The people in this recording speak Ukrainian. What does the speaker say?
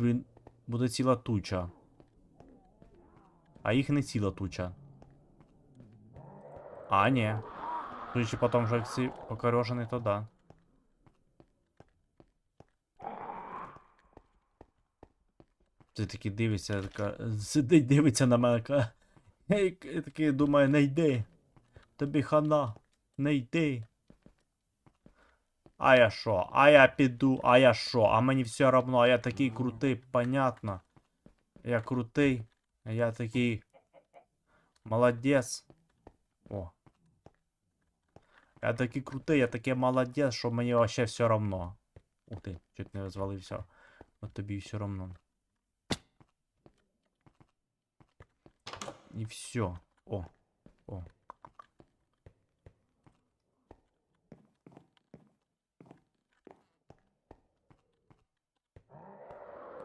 блін, буде ціла туча. А їх не ціла туча. А, ні. Судячи по тому, що як всі покорежені, то да. Ти такий дивиться, така, сидить, дивиться на мене, каже, «Ей, к- такий думає, не йди. Тобі хана, не йди. А я що? А я піду, а я що? А мені все равно, а я такий крутий, понятно. Я крутий, я такий. Молодець. О. Я такий крутий, я такий молодець, що мені вообще все равно. Ух ти, чуть не розвалився. От тобі все равно. І все. О.